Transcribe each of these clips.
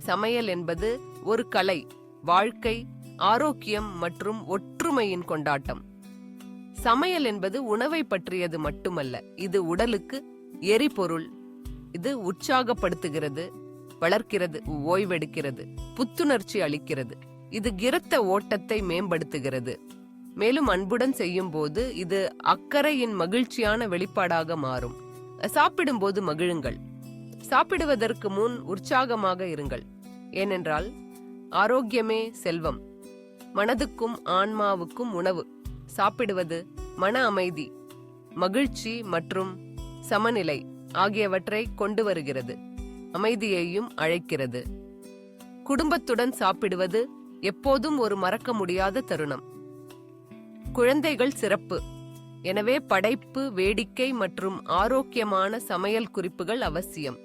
சமையல் என்பது ஒரு கலை வாழ்க்கை ஆரோக்கியம் மற்றும் ஒற்றுமையின் கொண்டாட்டம். சமையல் என்பது உணவை பற்றியது மட்டுமல்ல இது உடலுக்கு எரிபொருள் இது உற்சாகப்படுத்துகிறது வளர்க்கிறது ஓய்வெடுக்கிறது புத்துணர்ச்சி அளிக்கிறது இது கிரத்த ஓட்டத்தை மேம்படுத்துகிறது. மேலும் அன்புடன் செய்யும் போது இது அக்கறையின் மகிழ்ச்சியான வெளிப்பாடாக மாறும். சாப்பிடும்போது மகிழுங்கள். சாப்பிடுவதற்கு முன் உற்சாகமாக இருங்கள். ஏனென்றால் ஆரோக்கியமே செல்வம். மனதுக்கும் ஆன்மாவுக்கும் உணவு. சாப்பிடுவது மன அமைதி மகிழ்ச்சி மற்றும் சமநிலை ஆகியவற்றை கொண்டு வருகிறது. அமைதியையும் அழைக்கிறது. குடும்பத்துடன் சாப்பிடுவது எப்போதும் ஒரு மறக்க முடியாத தருணம். குழந்தைகள் சிறப்பு. எனவே படைப்பு வேடிக்கை மற்றும் ஆரோக்கியமான சமையல் குறிப்புகள் அவசியம்.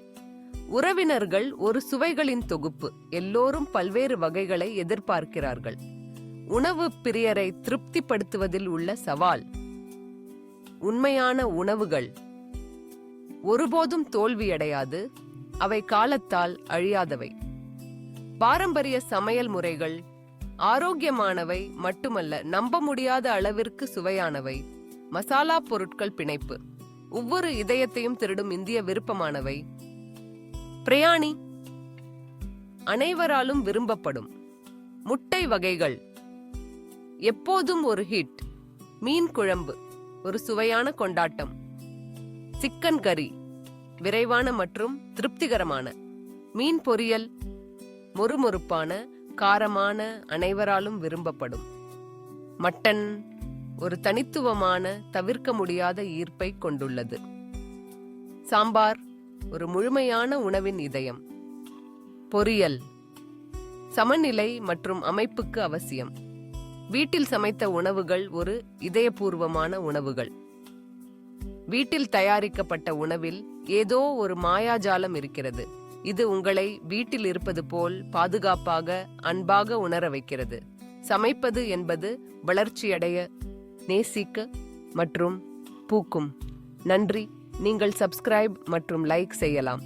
உறவினர்கள் ஒரு சுவைகளின் தொகுப்பு எல்லோரும் பல்வேறு வகைகளை எதிர்பார்க்கிறார்கள். உணவு பிரியரை திருப்திப்படுத்துவதில் உள்ள சவால். உண்மையான உணவுகள். ஒருபோதும் தோல்வியடையாது அவை காலத்தால் அழியாதவை. பாரம்பரிய சமையல் முறைகள் ஆரோக்கியமானவை மட்டுமல்ல நம்ப முடியாத அளவிற்கு சுவையானவை. மசாலா பொருட்கள் பிணைப்பு. ஒவ்வொரு இதயத்தையும் திருடும் இந்திய விருப்பமானவை. பிரயாணி. அனைவராலும் விரும்பப்படும். முட்டை வகைகள். எப்போதும் ஒரு ஹிட் மீன் குழம்பு. ஒரு சுவையான கொண்டாட்டம். சிக்கன் கறி. விரைவான மற்றும் திருப்திகரமான. மீன் பொரியல். மொறுமொறுப்பான காரமான அனைவராலும் விரும்பப்படும். மட்டன். ஒரு தனித்துவமான தவிர்க்க முடியாத ஈர்ப்பை கொண்டுள்ளது. சாம்பார் ஒரு முழுமையான உணவின் இதயம். பொரியல் சமநிலை மற்றும் அமைப்புக்கு அவசியம். வீட்டில் சமைத்த உணவுகள் ஒரு இதயபூர்வமான உணவுகள். வீட்டில் தயாரிக்கப்பட்ட உணவில் ஏதோ ஒரு மாயாஜாலம் இருக்கிறது. இது உங்களை வீட்டில் இருப்பது போல் பாதுகாப்பாக அன்பாக உணர வைக்கிறது. சமைப்பது என்பது வளர்ச்சியடைய நேசிக்க மற்றும் பூக்கும். நன்றி. நீங்கள் சப்ஸ்கிரைப் மற்றும் லைக் செய்யலாம்.